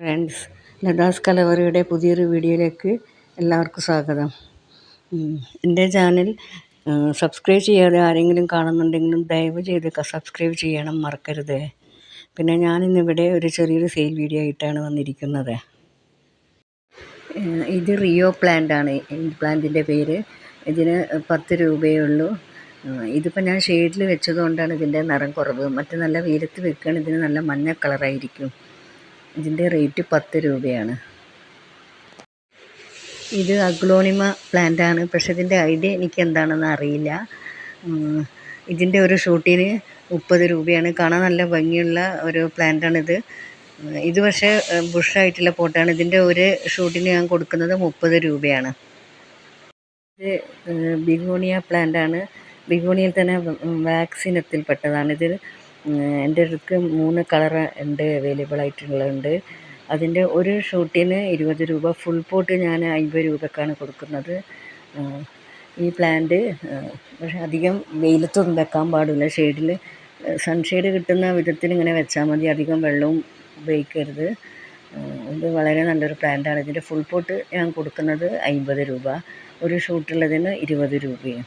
Friends ലതാസ് കലവറയുടെ പുതിയൊരു വീഡിയോയിലേക്ക് എല്ലാവർക്കും സ്വാഗതം. എന്റെ ചാനൽ സബ്സ്ക്രൈബ് ചെയ്യാതെ ആരെങ്കിലും കാണുന്നുണ്ടെങ്കിലും ദയവ് ചെയ്ത് സബ്സ്ക്രൈബ് ചെയ്യണം മറക്കരുത്. പിന്നെ ഞാനിന്നിവിടെ ഒരു ചെറിയൊരു സെയിൽ വീഡിയോ ആയിട്ടാണ് വന്നിരിക്കുന്നത്. ഇത് റിയോ പ്ലാന്റ് ആണ് ഈ പ്ലാന്റിന്റെ പേര്. ഇതിന് പത്ത് രൂപയേ ഉള്ളൂ. ഇതിപ്പോൾ ഞാൻ ഷെയ്ഡിൽ വെച്ചതുകൊണ്ടാണ് ഇതിന്റെ നിറം കുറവ്. മറ്റു നല്ല വെയിലത്ത് വെക്കുകയാണെങ്കിൽ ഇതിന് നല്ല മഞ്ഞ കളറായിരിക്കും ഇതിന്റെ റേറ്റ് പത്ത് രൂപയാണ്. ഇത് അഗ്ലോണിമ പ്ലാന്റ് ആണ് പക്ഷെ ഇതിന്റെ ഐഡിയ എനിക്ക് എന്താണെന്ന് അറിയില്ല ഇതിന്റെ ഒരു ഷൂട്ടിന് മുപ്പത് രൂപയാണ്. കാണാൻ നല്ല ഭംഗിയുള്ള ഒരു പ്ലാന്റാണിത്. ഇത് പക്ഷേ ബുഷായിട്ടുള്ള പോട്ടാണ്. ഇതിന്റെ ഒരു ഷൂട്ടിന് ഞാൻ കൊടുക്കുന്നത് മുപ്പത് രൂപയാണ്. ഇത് ബിഗോണിയ പ്ലാന്റ് ആണ് ബിഗോണിയയിൽ തന്നെ വാക്സിനത്തിൽപ്പെട്ടതാണ് ഇത് എന്റെ അടുത്ത് മൂന്ന് കളർ ഉണ്ട് അവൈലബിൾ ആയിട്ടുള്ളതുണ്ട്. അതിന്റെ ഒരു ഷൂട്ടിന് ഇരുപത് രൂപ ഫുൾ പോട്ട് ഞാൻ അൻപത് രൂപക്കാണ് കൊടുക്കുന്നത്. ഈ പ്ലാന്റ് പക്ഷെ അധികം വെയിലത്തൊന്നും വെക്കാൻ പാടില്ല. ഷെയ്ഡിൽ സൺഷെയ്ഡ് കിട്ടുന്ന വിധത്തിൽ ഇങ്ങനെ വെച്ചാൽ മതി. അധികം വെള്ളവും ഉപയോഗിക്കരുത്. ഇത് വളരെ നല്ലൊരു പ്ലാന്റാണ് ഇതിന്റെ ഫുൾ പോട്ട് ഞാൻ കൊടുക്കുന്നത് അൻപത് രൂപ. ഒരു ഷൂട്ടുള്ളതിന് ഇരുപത് രൂപയും.